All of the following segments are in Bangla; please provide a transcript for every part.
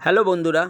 হ্যালো বন্ধুরা,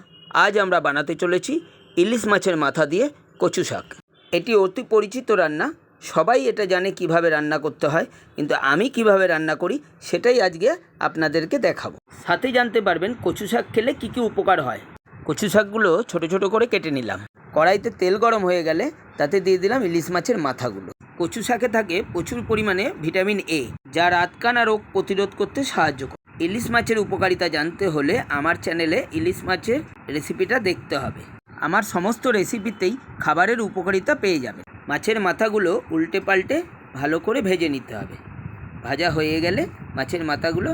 আজ আমরা বানাতে চলেছি ইলিশ মাছের মাথা দিয়ে কচু শাক। এটি অতি পরিচিত রান্না, সবাই এটা জানে কীভাবে রান্না করতে হয়, কিন্তু আমি কীভাবে রান্না করি সেটাই আজকে আপনাদেরকে দেখাবো। সাথে জানতে পারবেন কচু শাক খেলে কী কী উপকার হয়। কচু শাকগুলো ছোট ছোট করে কেটে নিলাম। কড়াইতে তেল গরম হয়ে গেলে তাতে দিয়ে দিলাম ইলিশ মাছের মাথাগুলো। কচু শাকে থাকে প্রচুর পরিমাণে ভিটামিন এ যা রাতকানা রোগ প্রতিরোধ করতে সাহায্য করে। ইলিশ মাছের উপকারিতা জানতে হলে আমার চ্যানেলে ইলিশ মাছের রেসিপিটা দেখতে হবে। আমার সমস্ত রেসিপিতেই খাবারের উপকারিতা পেয়ে যাবে। মাছের মাথাগুলো উল্টে পাল্টে ভালো করে ভেজে নিতে হবে। ভাজা হয়ে গেলে মাছের মাথাগুলো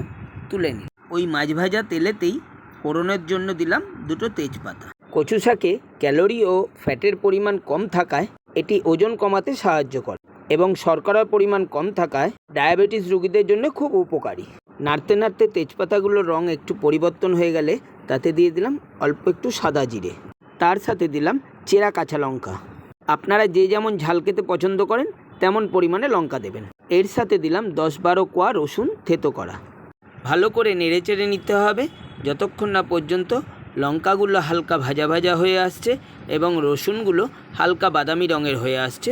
তুলে নিই। ওই মাছ ভাজা তেলেতেই ফোড়নের জন্য দিলাম দুটো তেজপাতা। কচু শাকে ক্যালোরি ও ফ্যাটের পরিমাণ কম থাকায় এটি ওজন কমাতে সাহায্য করে এবং শর্করার পরিমাণ কম থাকায় ডায়াবেটিস রোগীদের জন্য খুব উপকারী। নাড়তে নাড়তে তেজপাতাগুলোর রং একটু পরিবর্তন হয়ে গেলে তাতে দিয়ে দিলাম অল্প একটু সাদা জিরে। তার সাথে দিলাম চেরা কাঁচা লঙ্কা। আপনারা যে যেমন ঝাল খেতে পছন্দ করেন, তেমন পরিমাণে লঙ্কা দেবেন। এর সাথে দিলাম দশ বারো কোয়া রসুন থেতো করা। ভালো করে নেড়ে চেড়ে নিতে হবে। যতক্ষণ না পর্যন্ত লঙ্কাগুলো হালকা ভাজা ভাজা হয়ে আসছে এবং রসুনগুলো হালকা বাদামি রঙের হয়ে আসছে,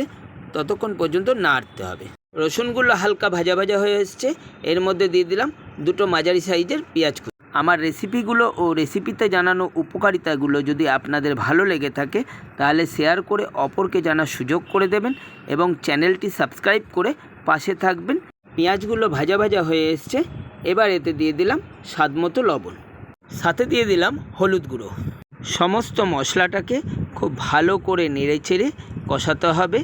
ততক্ষণ পর্যন্ত নাড়তে হবে। রসুনগুলো হালকা ভাজা ভাজা হয়ে এসছে। এর মধ্যে দিয়ে দিলাম দুটো মাঝারি সাইজের পেঁয়াজ আমার রেসিপিগুলো ও রেসিপিতে জানানো উপকারিতাগুলো যদি আপনাদের ভালো লেগে থাকে, তাহলে শেয়ার করে অপরকে জানার সুযোগ করে দেবেন এবং চ্যানেলটি সাবস্ক্রাইব করে পাশে থাকবেন। পেঁয়াজগুলো ভাজা ভাজা হয়ে এসছে। এবার এতে দিয়ে দিলাম স্বাদমতো লবণ। সাথে দিয়ে দিলাম হলুদ গুঁড়ো। সমস্ত মশলাটাকে খুব ভালো করে নেড়ে চেড়ে কষাতে হবে,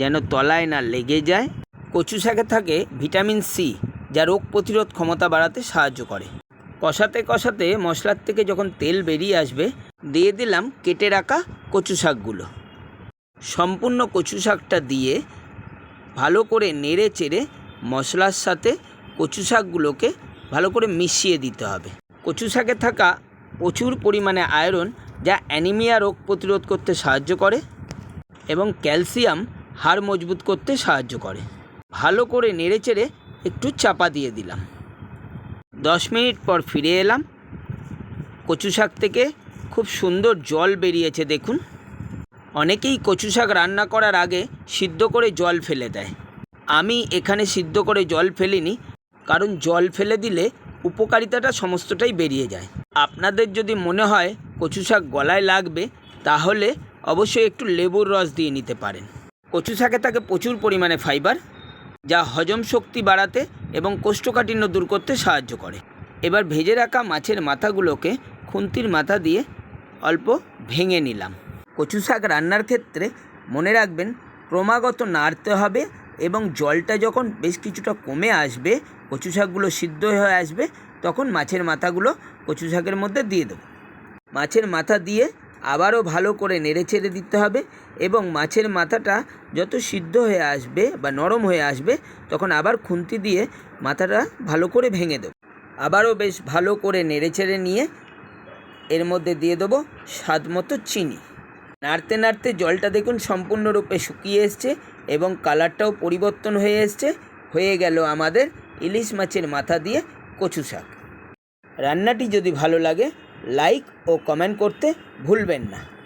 যেন তলায় না লেগে যায়। কচু শাকে থাকে ভিটামিন সি, যা রোগ প্রতিরোধ ক্ষমতা বাড়াতে সাহায্য করে। কষাতে কষাতে মশলার থেকে যখন তেল বেরিয়ে আসবে, দিয়ে দিলাম কেটে রাখা কচু শাকগুলো। সম্পূর্ণ কচু শাকটা দিয়ে ভালো করে নেড়ে চেড়ে মশলার সাথে কচু শাকগুলোকে ভালো করে মিশিয়ে দিতে হবে। কচু শাকে থাকা প্রচুর পরিমাণে আয়রন, যা অ্যানিমিয়া রোগ প্রতিরোধ করতে সাহায্য করে এবং ক্যালসিয়াম হাড় মজবুত করতে সাহায্য করে। ভালো করে নেড়েচেড়ে একটু চাপা দিয়ে দিলাম। দশ মিনিট পর ফিরে এলাম। কচু শাক থেকে খুব সুন্দর জল বেরিয়েছে, দেখুন। অনেকেই কচু শাক রান্না করার আগে সিদ্ধ করে জল ফেলে দেয়। আমি এখানে সিদ্ধ করে জল ফেলিনি, কারণ জল ফেলে দিলে উপকারিতাটা সমস্তটাই বেরিয়ে যায়। আপনাদের যদি মনে হয় কচু শাক গলায় লাগবে, তাহলে অবশ্যই একটু লেবুর রস দিয়ে নিতে পারেন। কচু শাকে থাকে প্রচুর পরিমাণে ফাইবার যা হজম শক্তি বাড়াতে এবং কোষ্ঠকাঠিন্য দূর করতে সাহায্য করে। এবার ভেজে রাখা মাছের মাথাগুলোকে খুন্তির মাথা দিয়ে অল্প ভেঙে নিলাম। কচু শাক রান্নার ক্ষেত্রে মনে রাখবেন, ক্রমাগত নাড়তে হবে এবং জলটা যখন বেশ কিছুটা কমে আসবে, কচু শাকগুলো সিদ্ধ হয়ে আসবে, তখন মাছের মাথাগুলো কচু শাকের মধ্যে দিয়ে দেবো। মাছের মাথা দিয়ে আবারও ভালো করে নেড়ে ছেড়ে দিতে হবে এবং মাছের মাথাটা যত সিদ্ধ হয়ে আসবে বা নরম হয়ে আসবে, তখন আবার খুন্তি দিয়ে মাথাটা ভালো করে ভেঙে দেবো। আবারও বেশ ভালো করে নেড়ে ছেড়ে নিয়ে এর মধ্যে দিয়ে দেবো স্বাদ মতো চিনি। নাড়তে নাড়তে জলটা দেখুন সম্পূর্ণরূপে শুকিয়ে এসছে এবং কালারটাও পরিবর্তন হয়ে এসছে। হয়ে গেল আমাদের ইলিশ মাছের মাথা দিয়ে কচু শাক। রান্নাটি যদি ভালো লাগে লাইক ও কমেন্ট করতে ভুলবেন না।